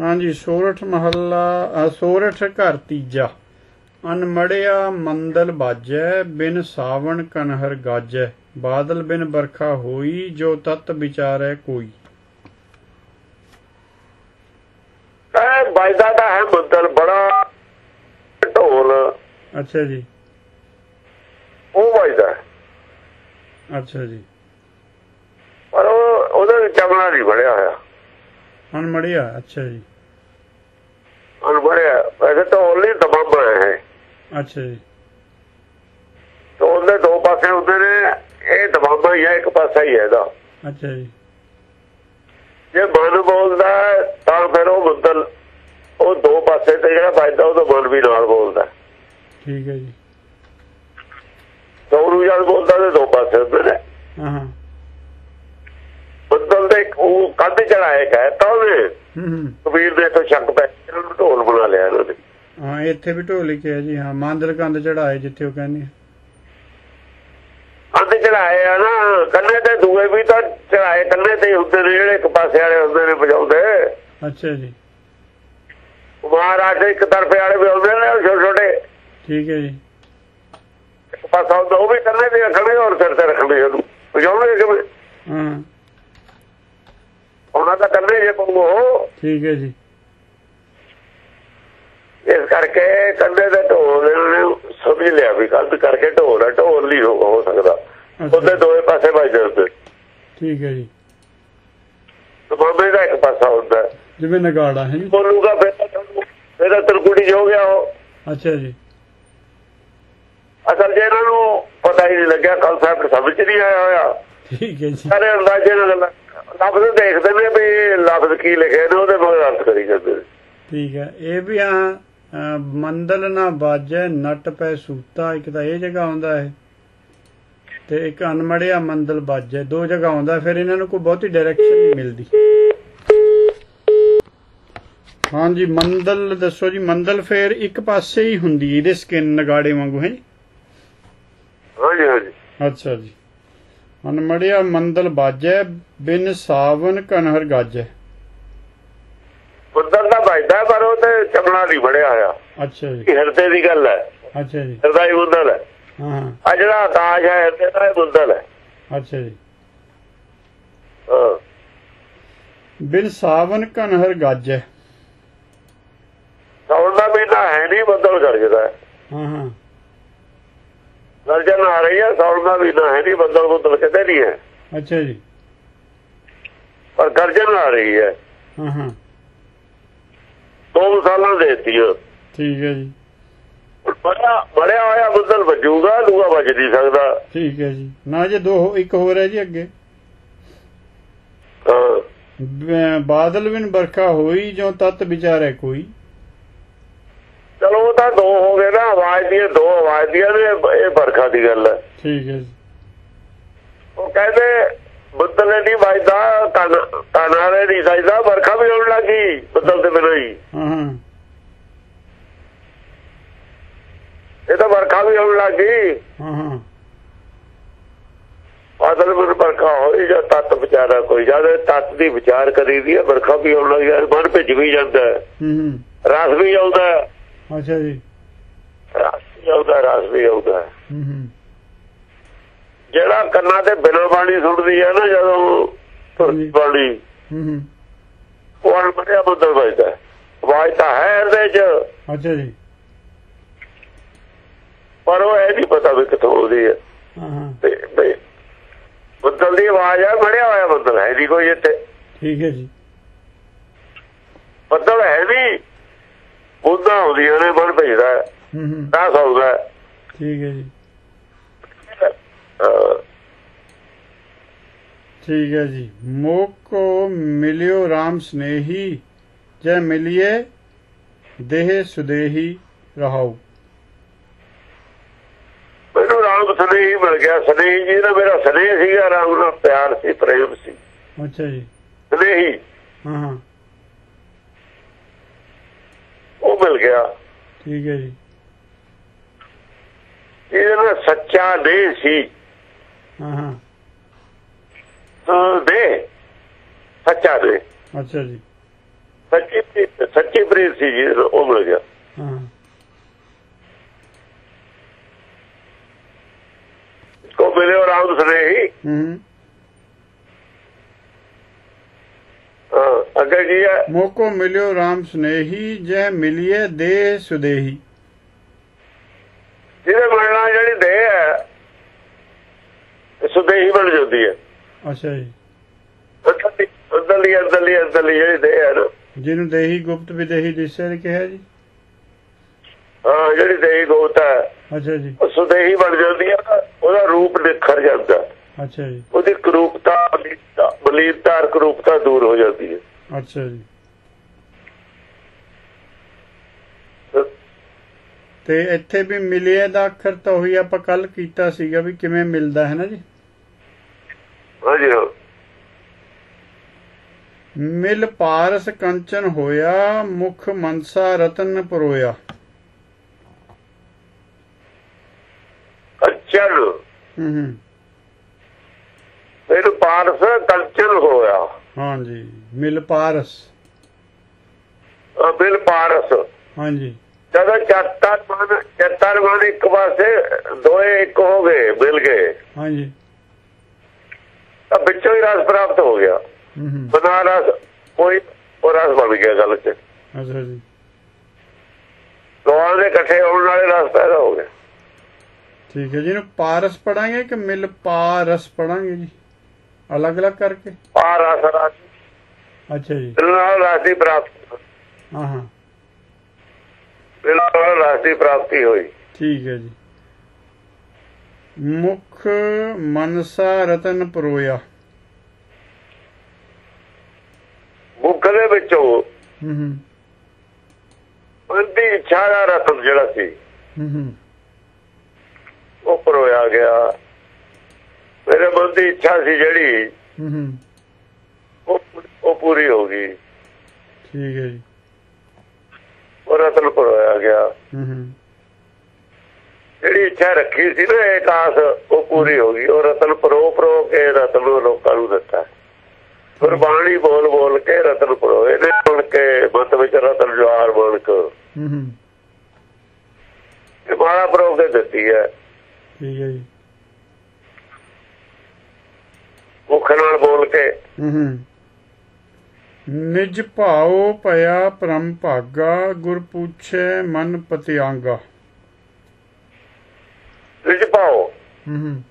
ਹਾਂਜੀ ਸੋਰਠ ਮਹੱਲਾ ਸੋਰਠ ਘਰ ਤੀਜਾ। ਅਨਮੜਿਆ ਮੰਦਲ ਬਾਜੈ ਬਿਨ ਸਾਵਣ ਕਨਹਰ ਗਾਜੈ। ਬਾਦਲ ਬਿਨ ਬਰਖਾ ਹੋਈ ਜੋ ਤਤ ਵਿਚਾਰੈ ਕੋਈ। ਇਹ ਬਾਜਦਾ ਦਾ ਹੈ ਮੰਦਰ ਬੜਾ ਢੋਲ। ਅੱਛਾ ਜੀ। ਉਹ ਵੱਜਦਾ ਹੈ। ਅੱਛਾ ਜੀ। ਪਰ ਉਹ ਉਹਦੇ ਵਿੱਚ ਚਮੜਾ ਨਹੀਂ ਬਣਿਆ ਹੋਇਆ। ਅਨਮੜਿਆ ਅੱਛਾ ਜੀ। ਅਨਬੜਿਆ ਵੈਸੇ ਢੋਲ ਨਹੀਂ ਦਬਾਬਾ ਹੈ। ਅੱਛਾ ਜੀ। ਢੋਲ ਦੇ ਦੋ ਪਾਸੇ ਹੁੰਦੇ ਨੇ ਇਹ ਦਬਾਬਾ ਹੀ ਹੈ ਇੱਕ ਪਾਸਾ ਹੀ ਹੈ ਇਹਦਾ। ਅੱਛਾ ਜੀ। ਜੇ ਮਨ ਬੋਲਦਾ ਤਾਂ ਫਿਰ ਉਹ ਮੰਦਰ ਉਹ ਦੋ ਪਾਸੇ ਤੇ ਜਿਹੜਾ ਵੱਜਦਾ ਉਹਦਾ ਮਨ ਵੀ ਨਾਲ ਬੋਲਦਾ। ਠੀਕ ਹੈ ਜੀ। ਸੌਰੂ ਜਦ ਬੋਲਦਾ ਤੇ ਦੋ ਪਾਸੇ ਹੁੰਦੇ ਨੇ। ਹਾਂ। ਕੰਧ ਚੜਾਏ ਕਹਿਤਾ ਉਹਨੇ। ਕਬੀਰ ਦੇ ਤੋਂ ਸ਼ੱਕ ਪੈ ਗਿਆ, ਉਹਨੂੰ ਢੋਲ ਬਣਾ ਲਿਆ ਇਹਨਾਂ ਨੇ। ਹਾਂ ਇੱਥੇ ਵੀ ਢੋਲਿਕ ਹੈ ਜੀ ਹਾਂ ਮੰਦਲ ਕੰਦ ਚੜਾਏ ਜਿੱਥੇ ਉਹ ਕਹਿੰਦੇ। ਕੰਧ ਚੜਾਏ ਆ ਨਾ ਕੰਨੇ ਤੇ ਦੂਏ ਵੀ ਤਾਂ ਚੜਾਏ ਕੰਨੇ ਤੇ ਹੁੰਦੇ ਨੇ ਜਿਹੜੇ ਇੱਕ ਪਾਸੇ ਵਾਲੇ ਹੁੰਦੇ ਨੇ ਵਜਾਉਂਦੇ। ਅੱਛਾ ਜੀ। ਮਹਾਰਾਜ ਇੱਕ ਤਰਫੇ ਵਾਲੇ ਵੀ ਹੁੰਦੇ ਨੇ ਛੋਟੇ ਛੋਟੇ। ਠੀਕ ਹੈ ਜੀ। ਇੱਕ ਪਾਸਾ ਉਹ ਵੀ ਕੰਨੇ ਤੇ ਰੱਖਣੇ ਔਰ ਸਿਰ ਤੇ ਰੱਖਣੇ ਉਹਨੂੰ। ਵਜਾਉਣਗੇ ਕਿਵੇਂ ਹਾਂ। ਉਹਨਾਂ ਦਾ ਕੰਨੇ ਜੇ ਪੰਗੋ ਠੀਕ ਹੈ ਜੀ। ਇਸ ਕਰਕੇ ਕੰਨੇ ਦੇ ਢੋਲ ਨੇ ਸਮਝ ਲਿਆ ਵੀ ਕੰਧ ਕਰਕੇ ਢੋਲ ਹੈ ਢੋਲ ਨਹੀਂ ਹੋ ਸਕਦਾ। ਉਹਦੇ ਦੋਵੇਂ ਪਾਸੇ ਵੱਜਦੇ ਹੁੰਦੇ ਠੀਕ ਹੈ ਜੀ। ਬਾਬੇ ਦਾ ਇੱਕ ਪਾਸਾ ਹੁੰਦਾ। ਜਿਵੇਂ ਨਗਾੜਾ ਹੈ ਜੀ। ਬੋਲੂਗਾ ਫਿਰ ਫਿਰ ਤਰਕੁੜੀ ਹੋ ਗਿਆ ਉਹ। ਅੱਛਾ ਜੀ। ਅਸਲ ਜੇ ਇਹਨਾਂ ਨੂੰ ਪਤਾ ਹੀ ਨਹੀਂ ਲੱਗਿਆ ਕਨਸੈਪਟ ਸਮਝ ਚ ਨਹੀਂ ਆਇਆ ਹੋਇਆ। ਠੀਕ ਹੈ ਜੀ। ਸਾਰੇ ਅੰਦਾਜ਼ੇ ਨਾਲ ਗੱਲਾਂ- ਲਫ਼ਜ਼ ਦੇਖਦੇ ਨੇ ਵੀ ਲਫ਼ਜ਼ ਕੀ ਲਿਖੇ ਨੇ ਉਹਦੇ ਮਗਰ ਅਰਥ ਕਰੀ ਜਾਂਦੇ ਨੇ। ਠੀਕ ਹੈ ਇਹ ਵੀ ਆ ਮੰਦਲ ਨਾ ਬਾਜੈ ਨਟ ਪੈ ਸੂਤਾ ਇੱਕ ਤਾਂ ਇਹ ਜਗ੍ਹਾ ਆਉਂਦਾ ਹੈ। ਤੇ ਇੱਕ ਅਨਮੜਿਆ ਮੰਦਲ ਬਾਜੈ ਦੋ ਜਗ੍ਹਾ ਆਉਂਦਾ ਫਿਰ ਇਹਨਾਂ ਨੂੰ ਕੋਈ ਬਹੁਤੀ ਡਾਇਰੈਕਸ਼ਨ ਨਹੀਂ ਮਿਲਦੀ। ਹਾਂਜੀ ਮੰਦਲ ਦੱਸੋ ਜੀ ਮੰਦਲ ਫਿਰ ਇੱਕ ਪਾਸੇ ਹੀ ਹੁੰਦੀ ਇਹਦੇ ਸਕਿਨ ਨਗਾੜੇ ਵਾਂਗੂ ਹੈ ਜੀ? ਹਾਂਜੀ ਹਾਂਜੀ। ਅੱਛਾ ਜੀ। ਅਨਮੜਿਆ ਮੰਦਲ ਬਾਜੈ ਬਿਨ ਸਾਵਨ ਕਨਹਰ ਗਾਜੈ। ਬੰਦਰ ਦਾ ਵੱਜਦਾ ਪਰ ਉਹ ਤੇ ਚਮੜਾ ਨਹੀਂ ਬੜਿਆ ਹੋਇਆ। ਅੱਛਾ ਜੀ। ਇਹ ਹਿਰਦੇ ਦੀ ਗੱਲ ਹੈ। ਅੱਛਾ ਜੀ। ਹਿਰਦਾ ਹੀ ਬੰਦਲ ਹੈ। ਹਾਂ ਆ ਜਿਹੜਾ ਆਕਾਸ਼ ਹੈ ਹਿਰਦੇ ਦਾ ਬੰਦਲ ਹੈ। ਅੱਛਾ ਜੀ। ਹਾਂ। ਬਿਨ ਸਾਵਨ ਕਨਹਰ ਗਾਜੈ। ਸੌਣ ਦਾ ਮਹੀਨਾ ਹੈ ਨਹੀਂ ਬੰਦਲ ਗਰਜਦਾ ਹਾਂ ਹਾਂ। ਗਰਜਨ ਆ ਰਹੀ ਹੈ ਸੌਣ ਦਾ ਮਹੀਨਾ ਹੈ ਨਹੀਂ ਬੰਦਲ ਬੰਦਲ ਕਿਤੇ ਨਹੀਂ ਹੈ। ਅੱਛਾ ਜੀ। ਪਰ ਗਰਜਨ ਆ ਰਹੀ ਹੈ। ਹਾਂ ਹਾਂ। ਦੋ ਸਾਲਾਂ ਦੇਤੀਆਂ ਠੀਕ ਹੈ ਜੀ। ਬੜਾ ਬੜਿਆ ਹੋਇਆ ਬੰਦਲ ਵੱਜੂਗਾ ਦੂਆ ਵੱਜ ਨਹੀਂ ਸਕਦਾ। ਠੀਕ ਹੈ ਜੀ। ਨਾ ਜੇ ਦੋ ਇੱਕ ਹੋਰ ਹੈ ਜੀ ਅੱਗੇ। ਬਾਦਲ ਬਿਨ ਬਰਖਾ ਹੋਈ ਜੋ ਤਤ ਵਿਚਾਰੈ ਕੋਈ। ਚਲੋ ਉਹ ਤਾਂ ਦੋ ਹੋ ਗਏ ਨਾ ਆਵਾਜ਼ ਦੀਆਂ ਦੋ ਆਵਾਜ਼ ਦੀਆਂ ਨੇ ਇਹ ਬਰਖਾ ਦੀ ਗੱਲ ਹੈ। ਠੀਕ ਹੈ ਉਹ ਕਹਿੰਦੇ ਬੱਦਲ ਨਹੀਂ ਵੱਜਦਾ ਕਨਾਰੇ ਨਹੀਂ ਵੱਜਦਾ ਬਰਖਾ ਵੀ ਹੋਣ ਲੱਗੀ ਬੱਦਲ ਦੇ ਬਿਨਾਂ ਹੀ ਹਾਂ ਹਾਂ। ਇਹ ਤਾਂ ਬਰਖਾ ਵੀ ਹੋਣ ਲੱਗੀ ਹਾਂ ਹਾਂ। ਬਾਦਲ ਵਿੱਚ ਬਰਖਾ ਹੋਈ ਜਾਂ ਤਤ ਵਿਚਾਰਾ ਕੋਈ ਜਦ ਤਤ ਦੀ ਵਿਚਾਰ ਕਰੀਦੀ ਹੈ ਬਰਖਾ ਵੀ ਹੋਣ ਲੱਗੀ ਹੈ ਮਨ ਭਿੱਜ ਵੀ ਜਾਂਦਾ ਹੈ। ਹੂੰ ਹੂੰ। ਰਸ ਵੀ ਆਉਂਦਾ ਹੈ। ਅੱਛਾ ਜੀ। ਰਸ ਵੀ ਆਉਂਦਾ ਰਸ ਵੀ ਆਉਂਦਾ। ਜਿਹੜਾ ਕੰਨਾਂ ਤੇ ਬਿਨਾਂ ਬਾਣੀ ਸੁਣਦੀ ਹੈ ਨਾ ਜਦੋਂ ਤੁਰਦੀ ਬਾਣੀ ਹੂੰ ਹੂੰ। ਉਹ ਅਣਬੜਿਆ ਬੱਦਲ ਵੱਜਦਾ। ਆਵਾਜ਼ ਤਾਂ ਹੈ ਇਹਦੇ 'ਚ। ਅੱਛਾ ਜੀ। ਪਰ ਉਹ ਇਹ ਨਹੀਂ ਪਤਾ ਵੀ ਕਿੱਥੋਂ ਆਉਂਦੀ ਹੈ। ਹਾਂ ਵੀ ਬੱਦਲ ਦੀ ਆਵਾਜ਼ ਹੈ ਮੜਿਆ ਹੋਇਆ ਬੱਦਲ ਹੈ ਨਹੀਂ ਕੋਈ ਇੱਥੇ। ਠੀਕ ਹੈ ਜੀ। ਬੱਦਲ ਹੈ ਨਹੀਂ। ਉਹਦਾ ਆਉਂਦੀਆਂ ਨੇ ਮਨ ਭੇਜਦਾ ਹੂੰ। ਤਾਂ ਸੌਦਾ। ਠੀਕ ਹੈ ਜੀ। ਠੀਕ ਹੈ ਜੀ। ਮੋਕੋ ਮਿਲਿਓ RAM ਸਨੇਹੀ ਜੈ ਮਿਲਿਏ ਦੇਹ ਸੁਦੇਹੀ ਰਹਾਉ। ਮੈਨੂੰ ਰਾਮ ਸਨੇਹੀ ਮਿਲ ਗਿਆ। ਸਨੇਹੀ ਜੀ ਦਾ ਮੇਰਾ ਸਨੇਹ ਸੀਗਾ ਰਾਮ ਨਾਲ ਪਿਆਰ ਸੀ ਪ੍ਰੇਮ ਸੀ। ਅੱਛਾ ਜੀ। ਸਨੇਹੀ। ਹਾਂ ਹਾਂ ਉਹ ਮਿਲ ਗਿਆ। ਠੀਕ ਹੈ ਜੀ। ਇਹਦੇ ਸੱਚਾ ਨਹੀਂ ਸੀ। ਹਾਂ ਹਾਂ ਦੇ। ਸੱਚਾ ਦੇ। ਅੱਛਾ ਜੀ। ਸੱਚੀ ਸੱਚੀ ਪ੍ਰੀਤ ਸੀ ਜੀ ਉਹ ਮਿਲ ਗਿਆ। ਹਾਂ ਕੋ ਮਿਲਿਓ ਰਾਮ ਸਨੇਹੀ? ਹੂੰ। ਹਾਂ, ਅੱਗੇ ਹੈ? ਮੋਕੋ ਮਿਲਿਓ RAM ਸਨੇਹੀ ਜੈ ਮਿਲਿਏ ਦੇ ਸੁਦੇਹੀ ਜਿਹਦੇ ਮਿਲਣਾ ਜਿਹੜੀ ਦੇਹ ਹੈ ਇਹ ਸੁਦੇਹੀ ਬਣ ਜਾਂਦੀ ਹੈ। ਅੱਛਾ ਜੀ। ਅੰਦਰਲੀ ਅੰਦਰਲੀ ਅੰਦਰਲੀ ਜਿਹੜੀ ਦੇਹ ਹੈ ਜਿਹਨੂੰ ਦੇਹੀ ਗੁਪਤ ਵਿਦੇਹੀ ਦਿਸੇ ਨੇ ਕਿਹਾ ਜੀ। ਹਾਂ ਜਿਹੜੀ ਦੇਹੀ ਗੋਤ ਹੈ ਅੱਛਾ ਜੀ। ਸੁਦੇਹੀ ਬਣ ਜਾਂਦੀ ਹੈ ਉਹਦਾ ਰੂਪ ਨਿਖਰ ਜਾਂਦਾ। ਅੱਛਾ ਜੀ। ਉਹਦੀ ਕਰੂਪਤਾ ਬਲੀਤਾ ਕਰੂਪਤਾ ਦੂਰ ਹੋ ਜਾਂਦੀ ਹੈ। ਅੱਛਾ ਜੀ। ਤੇ ਇੱਥੇ ਵੀ ਮਿਲਿਏ ਦਾ ਅੱਖਰ ਤਾਂ ਉਹੀ ਆਪਾਂ ਕੱਲ ਕੀਤਾ ਸੀਗਾ ਵੀ ਕਿਵੇਂ ਮਿਲਦਾ ਹੈ ਨਾ ਜੀ। ਹਾਂ। ਮਿਲ ਪਾਰਸ ਕੰਚਨ ਹੋਇਆ ਮੁਖ ਮਨਸਾ ਰਤਨ ਪਰੋਇਆ। ਕੰਚਨ? ਹੂੰ ਫਿਰ ਪਾਰਸ ਕੰਚਨ ਹੋਇਆ। ਹਾਂਜੀ ਮਿਲ ਪਾਰਸ। ਬਿਲ ਪਾਰਸ। ਹਾਂਜੀ। ਜਦੋਂ ਚੱਤਰ ਮਨ ਚੱਤਰ ਮਨ ਇੱਕ ਪਾਸੇ ਦੋਏ ਇੱਕ ਹੋ ਗਏ ਮਿਲ ਗਏ। ਹਾਂਜੀ। ਤਾਂ ਵਿੱਚੋਂ ਹੀ ਰਸ ਪ੍ਰਾਪਤ ਹੋ ਗਿਆ। ਬਨਾ ਰਸ ਕੋਈ ਉਹ ਰਸ ਬਣ ਗਿਆ ਗੱਲ ਚ। ਅੱਛਾ ਜੀ। ਦੇ ਇਕੱਠੇ ਹੋਣ ਨਾਲੇ ਰਸ ਪੈਦਾ ਹੋ ਗਿਆ। ਠੀਕ ਹੈ ਜੀ ਇਹਨੂੰ ਪਾਰਸ ਪੜਾਂਗੇ ਕਿ ਮਿਲ ਪਾਰਸ ਪੜਾਂਗੇ ਜੀ? ਅਲੱਗ-ਅਲੱਗ ਕਰਕੇ? ਆ ਰਸ। ਅੱਛਾ ਜੀ। ਨਾਲ ਰਸ ਦੀ ਪ੍ਰਾਪਤੀ ਹਾਂ ਹਾਂ। ਨਾਲ ਰਸ ਦੀ ਪ੍ਰਾਪਤੀ ਹੋਈ। ਠੀਕ ਹੈ ਜੀ। ਮੁਖ ਮਨਸਾ ਰਤਨ ਪਰੋਇਆ। ਮੁੱਖ ਦੇ ਵਿੱਚੋਂ ਹੂੰ ਉਹਦੀ ਇੱਛਾ ਦਾ ਰਤਨ ਜਿਹੜਾ ਸੀ ਹੂੰ ਉਹ ਪਰੋਇਆ ਗਿਆ। ਮੇਰੇ ਮਨ ਦੀ ਇੱਛਾ ਸੀ ਜਿਹੜੀ ਹੂੰ ਉਹ ਉਹ ਪੂਰੀ ਹੋ ਗਈ। ਠੀਕ ਹੈ ਜੀ। ਉਹ ਰਤਨ ਪਰੋਇਆ ਗਿਆ। ਹੂੰ ਹੂੰ। ਜਿਹੜੀ ਇੱਛਾ ਰੱਖੀ ਸੀ ਨਾ ਇੱਕ ਆਸ ਉਹ ਪੂਰੀ ਹੋ ਗਈ। ਉਹ ਰਤਨ ਪਰੋ ਪਰੋ ਕੇ ਰਤਨ ਨੂੰ ਲੋਕਾਂ ਨੂੰ ਦਿੱਤਾ। ਗੁਰਬਾਣੀ ਬੋਲ ਬੋਲ ਕੇ ਰਤਨ ਪਰੋਏ ਨੇ ਸੁਣ ਕੇ ਮਤ ਵਿੱਚ ਰਤਨ ਜਵਾਰ ਬਣ ਕੇ। ਹੂੰ ਹੂੰ। ਇਹ ਮਾਲਾ ਪਰੋ ਕੇ ਦਿੱਤੀ ਹੈ। ਠੀਕ ਹੈ ਜੀ। ਮੁਖ ਨਾਲ ਬੋਲ ਕੇ। ਹੂੰ ਹੂੰ। ਨਿਜ ਭਾਉ ਭਇਆ ਪਰਮ ਭਾਗਾ ਗੁਰ ਪੁੱਛੇ ਮਨ ਪਤਿਆਂਗਾ। ਰਿਜ ਪਾਓ ਹੂੰ ਹੂੰ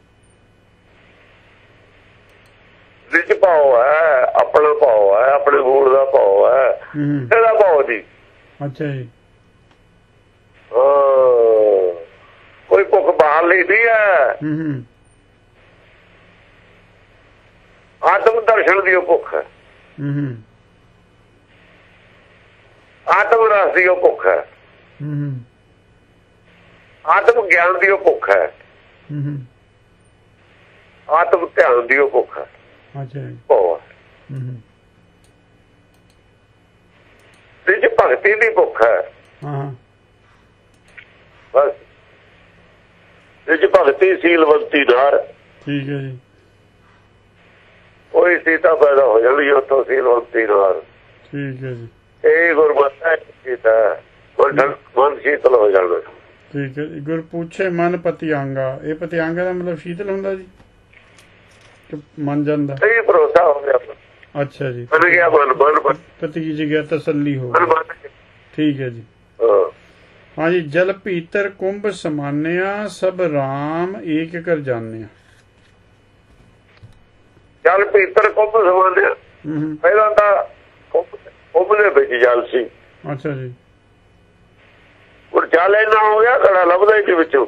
ਰਿਜ ਪਾਓ ਹੈ ਆਪਣਾ ਪਾਓ ਹੈ ਆਪਣੇ ਮੂਲ ਦਾ ਪਾਓ ਹੈ ਇਹਦਾ ਪਾਓ ਦੀ ਅੱਛਾ ਜੀ। ਕੋਈ ਭੁੱਖ ਬਾਹਰ ਲਈ ਨਹੀਂ ਹੈ ਹੂੰ ਆਤਮ ਦਰਸ਼ਨ ਦੀ ਉਹ ਭੁੱਖ ਹੈ ਹੂੰ ਆਤਮ ਰਸ ਦੀ ਉਹ ਭੁੱਖ ਹੈ ਹੂੰ ਹੂੰ ਆਤਮ ਗਿਆਨ ਦੀ ਉਹ ਭੁੱਖ ਹੈ। ਆਤਮ ਧਿਆਨ ਦੀ ਉਹ ਭੁੱਖ ਹੈ। ਅੱਛਾ ਜੀ। ਹੂੰ। ਭਗਤੀ ਦੀ ਭੁੱਖ ਹੈ ਹਾਂ ਬਸ। ਰਿਜ ਭਗਤੀ ਸੀਲਵੰਤੀ ਨਾਰ ਠੀਕ ਹੈ ਜੀ। ਉਹੀ ਸੀਤਾ ਪੈਦਾ ਹੋ ਜਾਣੀ ਉੱਥੋਂ ਸੀਲਵੰਤੀ ਨਾਰ ਠੀਕ ਹੈ ਜੀ। ਇਹ ਗੁਰਮਤਿ ਸੀਤਾ ਮਨ ਮਨ ਸ਼ੀਤਲ ਹੋ ਜਾਣਾ। ਠੀਕ ਹੈ ਜੀ ਗੁਰ ਪੁੱਛੇ ਮਨ ਪਤਿਆਂਗਾ। ਇਹ ਪਤਿਆਂਗਾ ਦਾ ਮਤਲਬ ਸ਼ੀਤਲ ਹੁੰਦਾ ਜੀ? ਕਿ ਮੰਨ ਜਾਂਦਾ? ਸਹੀ ਭਰੋਸਾ ਹੋ ਗਿਆ ਅੱਛਾ ਜੀ। ਬਣ ਗਿਆ ਮਨ ਮਨ ਪਤੀ ਜੀ ਗਿਆ ਤਸੱਲੀ ਹੋ ਠੀਕ ਹੈ ਜੀ। ਹਾਂ। ਹਾਂਜੀ ਜਲ ਭੀਤਰ ਕੁੰਭ ਸਮਾਨਿਆ ਸਭ RAM ਏਕ ਕਰ ਜਾਣਿਆ। ਜਲ ਭੀਤਰ ਕੁੰਭ ਸਮਾਨਿਆ। ਪਹਿਲਾਂ ਤਾਂ ਕੁੰਭ ਕੁੰਭ ਦੇ ਵਿੱਚ ਜਲ ਸੀ। ਅੱਛਾ ਜੀ। ਹੁਣ ਜਲ ਇੰਨਾ ਹੋ ਗਿਆ ਘੜਾ ਲੱਭਦਾ ਹੀ ਵਿੱਚੋਂ।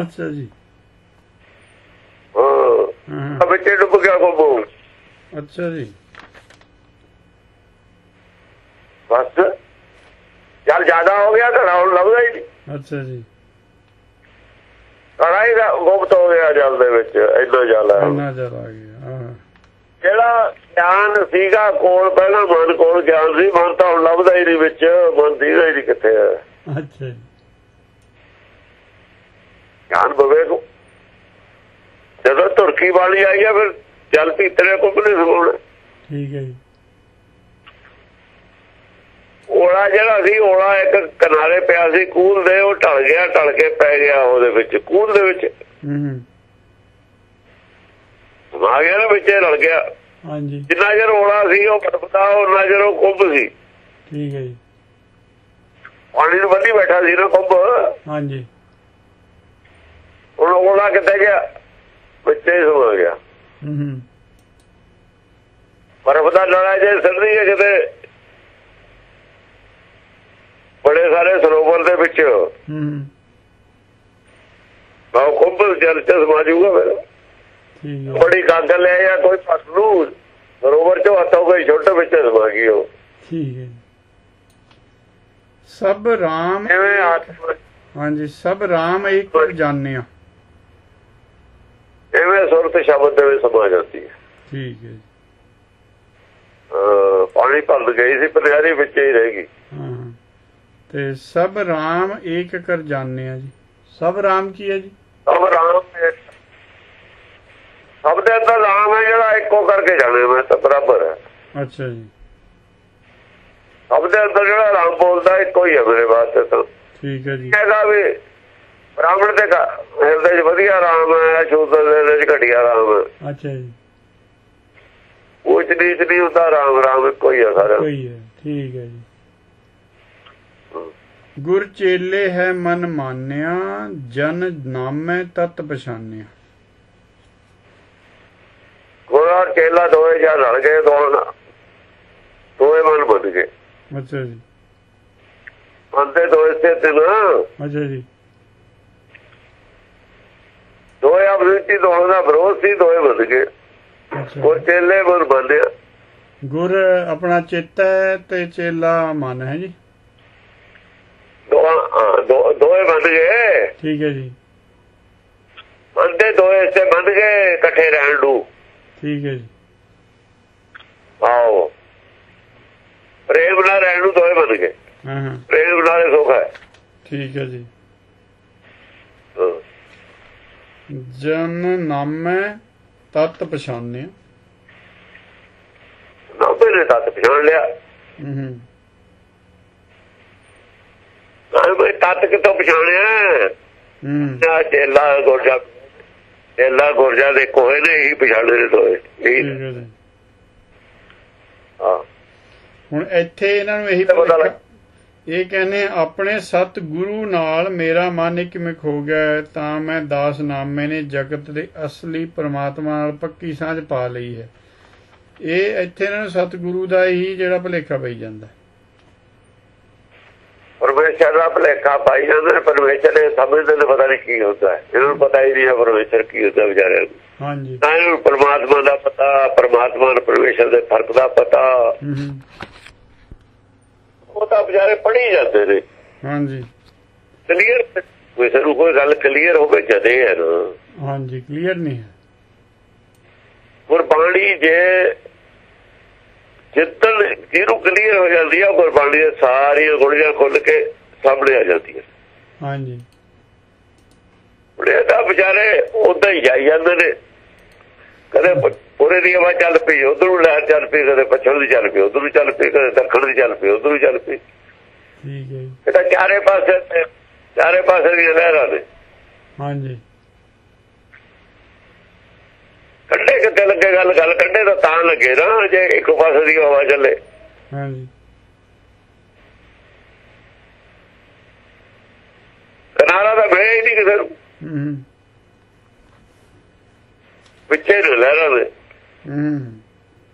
ਅੱਛਾ ਜੀ। ਹਾਂ। ਆ ਵਿੱਚੇ ਡੁੱਬ ਗਿਆ ਕੁੰਭ ਅੱਛਾ ਜੀ। ਬਸ। ਜਲ ਜ਼ਿਆਦਾ ਹੋ ਗਿਆ ਘੜਾ ਹੁਣ ਲੱਭਦਾ ਹੀ ਨਹੀਂ। ਅੱਛਾ ਜੀ। ਘੜਾ ਹੀ ਗੁਪਤ ਹੋ ਗਿਆ ਜਲ ਦੇ ਵਿੱਚ ਇੰਨਾ ਜਲ ਹੈ ਇੰਨਾ ਜਲ ਆ ਗਿਆ ਹਾਂ। ਜਿਹੜਾ ਗਿਆਨ ਸੀਗਾ ਕੋਲ ਪਹਿਲਾਂ ਮਨ ਕੋਲ ਗਿਆਨ ਸੀ ਮਨ ਤਾਂ ਹੁਣ ਲੱਭਦਾ ਹੀ ਨਹੀਂ ਵਿੱਚ ਮਨ ਦੀਦਾ ਹੀ ਨਹੀਂ ਕਿੱਥੇ ਹੈ। ਅੱਛਾ ਗਿਆਨ ਨੂੰ ਜਦੋਂ ਤੁਰਕੀ ਵਾਲੀ ਆਈ ਆ ਫਿਰ ਜਲ ਭੀਤਰੇ ਕੁੰਭ ਨਹੀਂ ਸਮਾਉਣਾ ਠੀਕ ਹੈ ਜੀ। ਓਲਾ ਜਿਹੜਾ ਸੀ ਓਲਾ ਇੱਕ ਕਿਨਾਰੇ ਪਿਆ ਸੀ ਕੂਲ ਦੇ ਉਹ ਢਲ ਗਿਆ ਢਲ ਕੇ ਪੈ ਗਿਆ ਉਹਦੇ ਵਿੱਚ ਕੂਲ ਦੇ ਵਿੱਚ। ਹੂੰ। ਹੂੰ ਆ ਗਿਆ ਨਾ ਵਿੱਚ ਰਲ ਗਿਆ। ਹਾਂਜੀ। ਜਿੰਨਾ ਚਿਰ ਓਲਾ ਸੀ ਉਹ ਪਟਪਟਾ ਉਹਨਾਂ ਚਿਰ ਉਹ ਕੁੰਭ ਸੀ। ਠੀਕ ਹੈ ਜੀ। ਪਾਣੀ ਨੂੰ ਬੰਦੀ ਬੈਠਾ ਸੀ ਨਾ ਕੁੰਭ ਹਾਂਜੀ। ਹੁਣ ਓਲਾ ਕਿੱਥੇ ਗਿਆ? ਹੀ ਸੋ ਗਿਆ। ਹੂੰ ਹੂੰ। ਬਰਫ਼ ਦਾ ਲੜਾ ਜੇ ਸਰਦੀ ਹੈ ਕਿਤੇ। ਬੜੇ ਸਾਰੇ ਸਰੋਵਰ ਦੇ ਵਿੱਚ। ਹੂੰ ਹੂੰ। ਉਹ ਕੁੰਭ ਜਲ ਚ ਸਮਾ ਜਾਊਗਾ ਫਿਰ। ਠੀਕ ਹੈ ਬੜੀ ਗੰਗ ਲੈ ਜਾਂ ਕੋਈ ਫਸਲੂ ਸਰੋਵਰ ਚੋਂ ਹੱਥੋਂ ਕੋਈ ਛੋਟੇ ਵਿੱਚ ਸਮਾ ਗਈ ਉਹ। ਠੀਕ ਹੈ। ਸਭ ਰਾਮ ਐਵੇਂ ਆਤਮ ਹਾਂਜੀ ਸਭ ਰਾਮ ਇੱਕ ਜਾਣਿਆ ਐਵੇਂ ਸੁਰਤ ਸ਼ਬਦ ਦੇ ਵਿੱਚ ਸਮਾ ਜਾਂਦੀ ਹੈ। ਠੀਕ ਹੈ ਪਾਣੀ ਭਰ ਗਈ ਸੀ ਪਰਿਆਰੀ ਵਿੱਚ ਹੀ ਰਹਿ ਗਈ। ਤੇ ਸਭ ਰਾਮ ਇੱਕ ਕਰ ਜਾਣਿਆ ਜੀ। ਸਭ ਰਾਮ ਕੀ ਹੈ ਜੀ? ਸਭ ਰਾਮ। ਸਭ ਦੇ ਅੰਦਰ ਰਾਮ ਹੈ ਜਿਹੜਾ ਇੱਕੋ ਕਰਕੇ ਜਾਣੇ ਮੈਂ ਤਾਂ ਬਰਾਬਰ ਹੈ। ਅੱਛਾ ਜੀ। ਸਭ ਦੇ ਅੰਦਰ ਜਿਹੜਾ ਰਾਮ ਬੋਲਦਾ ਇੱਕੋ ਹੀ ਹੈ ਮੇਰੇ ਵਾਸਤੇ ਤਾਂ। ਠੀਕ ਹੈ ਜੀ। ਹੈਗਾ ਵੀ ਬ੍ਰਾਹਮਣ ਦੇ ਹਿਰਦੇ 'ਚ ਵਧੀਆ ਰਾਮ ਹੈ ਸ਼ੂਦਰ ਦੇ ਹਿਰਦੇ 'ਚ ਘਟੀਆ ਰਾਮ ਹੈ। ਅੱਛਾ ਜੀ। ਨੀਚ ਨਹੀਂ ਹੁੰਦਾ ਰਾਮ ਰਾਮ ਇੱਕੋ ਹੀ ਹੈ ਸਾਰਾ ਕੋਈ ਹੈ ਠੀਕ ਹੈ ਜੀ। ਗੁਰ ਚੇਲੇ ਹੈ ਮਨ ਮਾਨਿਆ ਜਨ ਨਾਮੈ ਤਤ ਪਛਾਨਿਆ। ਗੋਰਾ ਚੇਲਾ ਦੋਏ ਜਾਂ ਰਲ ਗਏ ਦੋਨ ਦੋਏ ਮਨ ਬਣ ਗਏ। ਅੱਛਾ ਜੀ। ਅੰਦੇ ਦੋਏ ਸੇ ਤੇ ਨਾ ਅੱਛਾ ਜੀ। ਦੋਏ ਆਪਣੀ ਦੋਹਾਂ ਦਾ ਵਿਰੋਧ ਸੀ ਦੋਏ ਬਣ ਗਏ। ਉਹ ਚੇਲੇ ਮਨ ਬੰਦਿਆ ਗੁਰ ਆਪਣਾ ਚੇਤਾ ਹੈ ਤੇ ਚੇਲਾ ਮਨ ਹੈ ਜੀ। ਦੋ- ਦੋਏ ਬਣ ਗਏ। ਠੀਕ ਹੈ ਜੀ। ਅੰਦੇ ਦੋਏ ਸੇ ਬਣ ਗਏ ਇਕੱਠੇ ਰਹਿਣ ਨੂੰ। ਠੀਕ ਹੈ ਜੀ। ਆਓ। ਪ੍ਰੇਮ ਨਾਲ ਰਹਿਣ ਨੂੰ ਦੋਏ ਬਣ ਗਏ। ਹਾਂ ਪ੍ਰੇਮ ਨਾਲ ਸੁਖ ਹੈ। ਠੀਕ ਹੈ ਜੀ। ਜਨ ਨਾਮੈ ਤਤ ਪਛਾਨਿਆ। ਨਾਭੇ ਨੇ ਤੱਤ ਪਛਾਣ ਲਿਆ। ਹੂੰ ਮੈਂ ਤੱਤ ਕਿਤੋਂ ਪਛਾਣਿਆ? ਹੂੰ। ਚੇਲਾ ਗੁਰਜਾ ਚੇਲਾ ਗੁਰਜਾ ਦੇ ਕੋਏ ਨੇ ਹੀ ਪਛਾਣੇ ਦੋਏ। ਠੀਕ ਹੈ ਹਾਂ। ਹੁਣ ਇੱਥੇ ਇਹਨਾਂ ਨੂੰ ਇਹੀ ਇਹ ਕਹਿੰਦੇ ਆਪਣੇ ਸਤ ਗੁਰੂ ਨਾਲ ਮੇਰਾ ਮਨ ਇਕਮਿਕ ਹੋ ਗਿਆ ਤਾਂ ਮੈਂ ਦਾਸ ਨਾਮੇ ਨੇ ਜਗਤ ਦੇ ਅਸਲੀ ਪ੍ਰਮਾਤਮਾ ਨਾਲ ਪੱਕੀ ਸਾਂਝ ਪਾ ਲਈ ਹੈ। ਇਹ ਇੱਥੇ ਇਹਨਾਂ ਨੂੰ ਸਤਿਗੁਰੂ ਦਾ ਹੀ ਜਿਹੜਾ ਭੁਲੇਖਾ ਪਈ ਜਾਂਦਾ। ਪਰਮੇਸ਼ਰ ਦਾ ਭਲੇਖਾ ਪਾਈ ਜਾਂਦੇ ਨੇ ਪਰਮੇਸ਼ਰ ਦੇ ਸਮਝਦੇ ਨੇ ਪਤਾ ਨਹੀਂ ਕੀ ਹੁੰਦਾ ਹੈ। ਇਹਨਾਂ ਪਤਾ ਹੀ ਨਹੀਂ ਹੈ ਪਰਮੇਸ਼ਰ ਕੀ ਹੁੰਦਾ ਵਿਚਾਰਿਆਂ ਨੂੰ। ਹਾਂਜੀ। ਇਹਨਾਂ ਨੂੰ ਪਰਮਾਤਮਾ ਦਾ ਪਤਾ ਪਰਮਾਤਮਾ ਨਾਲ ਪਰਮੇਸ਼ਰ ਦੇ ਫ਼ਰਕ ਦਾ ਪਤਾ। ਹੂੰ ਹੂੰ। ਉਹ ਤਾਂ ਵਿਚਾਰੇ ਪੜ੍ਹੀ ਜਾਂਦੇ ਨੇ। ਹਾਂਜੀ। ਕਲੀਅਰ ਕਿਸੇ ਨੂੰ। ਕੋਈ ਗੱਲ ਕਲੀਅਰ ਹੋਵੇ ਜਦੇ ਨਾ। ਹਾਂਜੀ ਕਲੀਅਰ ਨਹੀਂ ਹੈ। ਗੁਰਬਾਣੀ ਜੇ ਜਿੱਦਣ ਜਿਹਨੂੰ ਕਲੀਅਰ ਹੋ ਜਾਂਦੀ ਆ ਗੁਰਬਾਣੀ ਦੇ ਸਾਰੀਆਂ ਗੁਣੀਆਂ ਖੁੱਲ ਕੇ ਸਾਹਮਣੇ ਆ ਜਾਂਦੀਆਂ। ਹਾਂਜੀ। ਇਹ ਤਾਂ ਵਿਚਾਰੇ ਉਦਾਂ ਹੀ ਜਾਈ ਜਾਂਦੇ ਨੇ। ਕਦੇ ਪੂਰੇ ਦੀ ਹਵਾ ਚੱਲ ਪਈ ਉਧਰ ਨੂੰ ਲਹਿਰ ਚੱਲ ਪਈ ਕਦੇ ਪੱਛਮ ਦੀ ਚੱਲ ਪਈ ਉਧਰ ਨੂੰ ਚੱਲ ਪਈ ਕਦੇ ਦੱਖਣ ਦੀ ਚੱਲ ਪਈ ਉਧਰ ਨੂੰ ਚੱਲ ਪਈ। ਠੀਕ ਹੈ ਜੀ। ਇਹ ਤਾਂ ਚਾਰੇ ਪਾਸੇ ਚਾਰੇ ਪਾਸੇ ਦੀਆਂ ਲਹਿਰਾਂ ਨੇ। ਹਾਂਜੀ। ਕੰਡੇ ਕਿੱਥੇ ਲੱਗੇ ਗੱਲ ਗੱਲ ਕੰਡੇ ਤਾਂ ਤਾਂ ਲੱਗੇ ਨਾ ਜੇ ਇੱਕ ਪਾਸੇ ਦੀ ਹਵਾ ਚੱਲੇ। ਹਾਂਜੀ। ਕਿਨਾਰਾ ਤਾਂ ਹੀ ਨਹੀਂ ਕਿਸੇ ਨੂੰ। ਹੂੰ। ਪਿੱਛੇ ਨੇ ਲਹਿਰਾਂ ਦੇ। ਹੂੰ।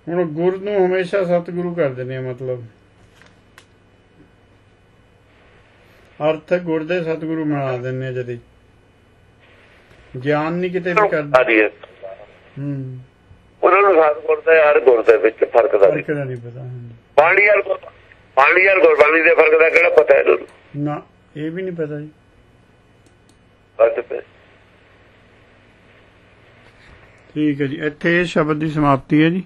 ਹੁਣ ਗੁਰ ਨੂੰ ਹਮੇਸ਼ਾ ਸਤਿਗੁਰੂ ਕਰ ਦਿੰਦੇ ਆ ਮਤਲਬ। ਅਰਥ ਗੁਰ ਦੇ ਸਤਿਗੁਰੂ ਬਣਾ ਆ ਜਦੀ। ਗਿਆਨ ਨਹੀਂ ਕਿਤੇ ਵੀ ਕਰਦੇ। ਹੈ। ਉਹਨਾਂ ਨੂੰ ਸਾਧ ਗੁਰਦੇ ਹਰ ਗੁਰ ਦੇ ਵਿੱਚ ਫ਼ਰਕ ਦਾ ਨਹੀਂ। ਪਤਾ ਬਾਣੀ ਯਾਰ ਬਾਣੀ ਯਾਰ ਗੁਰਬਾਣੀ ਦੇ ਫ਼ਰਕ ਦਾ ਕਿਹੜਾ ਪਤਾ ਹੈ ਨਾ ਇਹ ਵੀ ਨਹੀਂ ਪਤਾ ਜੀ। ਬਸ ਫਿਰ। ਠੀਕ ਹੈ ਜੀ। ਇੱਥੇ ਇਹ ਸ਼ਬਦ ਦੀ ਸਮਾਪਤੀ ਹੈ ਜੀ।